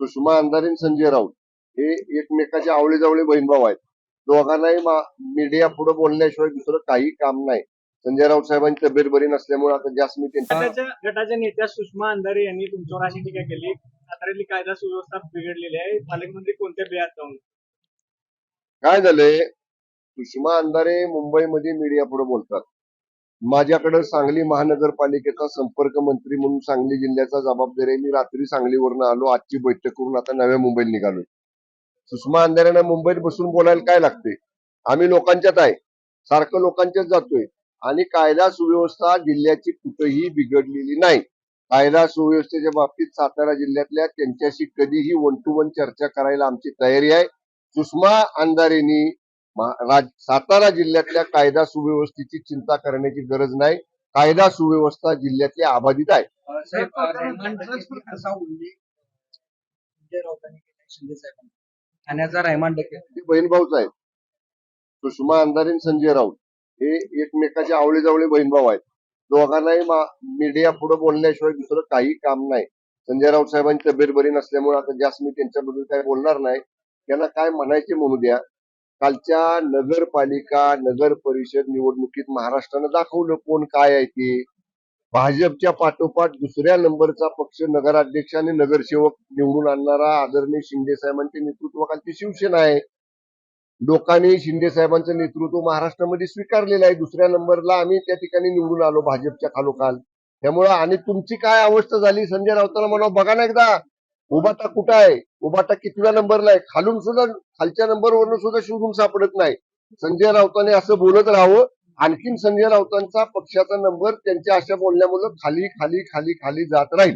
सुषमा अंधारे आणि संजय राऊत हे एकमेकाचे आवळे जावळे बहीण भाऊ आहेत. दोघांनाही मीडिया पुढे बोलण्याशिवाय दुसरं काही काम नाही. संजय राऊत साहेबांची तब्येत बरी नसल्यामुळे आता जास्त मी त्यांच्या गटाच्या नेत्या सुषमा अंधारे यांनी तुमच्यावर अशी टीका केली. साताऱ्यातली कायदा सुव्यवस्था बिघडलेली आहे. पालकमंत्री कोणत्या बियात जाऊन? काय झालंय? सुषमा अंधारे मुंबईमध्ये मीडिया पुढे बोलतात. माझ्याकडे सांगली महानगरपालिकेचा संपर्क मंत्री म्हणून सांगली जिल्ह्याचा जबाबदारी आहे. मी रात्री सांगलीवरून आलो. आजची बैठक करून आता नव्या मुंबईला निघालो सुषमा अंधारेंना मुंबईत बसून बोलायला काय लागते आम्ही लोकांच्यात आहे. सारखं लोकांच्यात जातोय. आणि कायदा सुव्यवस्था जिल्ह्याची कुठेही बिघडलेली नाही. कायदा सुव्यवस्थेच्या बाबतीत सातारा जिल्ह्यातल्या त्यांच्याशी कधीही वन टू वन चर्चा करायला आमची तयारी आहे. सुषमा अंधारेंनी सातारा जिल्ह्यातल्या कायदा सुव्यवस्थेची चिंता करण्याची गरज नाही. कायदा सुव्यवस्था जिल्ह्यातली अबाधित आहे. ठाण्याचा रहमान बहीण भाऊच आहेत. सुषमा अंधारे संजय राऊत हे एकमेकाचे आवळे जावळे बहीण भाऊ आहेत. दोघांनाही मीडिया पुढे बोलण्याशिवाय दुसरं काही काम नाही. संजय राऊत साहेबांची तब्येत बरी नसल्यामुळे आता जास्त मी त्यांच्याबद्दल काही बोलणार नाही त्यांना काय म्हणायचे म्हणू द्या. कालच्या नगरपालिका नगर परिषद निवडणुकीत महाराष्ट्रानं दाखवलं कोण काय आहे ते. भाजपच्या पाठोपाठ दुसऱ्या नंबरचा पक्ष नगराध्यक्ष आणि नगरसेवक निवडून आणणारा आदरणीय शिंदे साहेबांच्या नेतृत्वाखालची शिवसेना आहे. लोकांनी शिंदे साहेबांचं नेतृत्व महाराष्ट्रामध्ये स्वीकारलेलं आहे. दुसऱ्या नंबरला आम्ही त्या ठिकाणी निवडून आलो भाजपच्या खालोखाल. त्यामुळं आणि तुमची काय अवस्था झाली? संजय राऊतांना म्हणा बघा ना एकदा. उबाटा कुठं आहे? उबाटा कितव्या नंबरला आहे? खालून सुद्धा खालच्या नंबरवरून सुद्धा शोधून सापडत नाही. संजय राऊतांनी असं बोलत राहावं. आणखीन संजय राऊतांचा पक्षाचा नंबर त्यांच्या अशा बोलण्यामुळे खाली खाली खाली खाली जात राहील.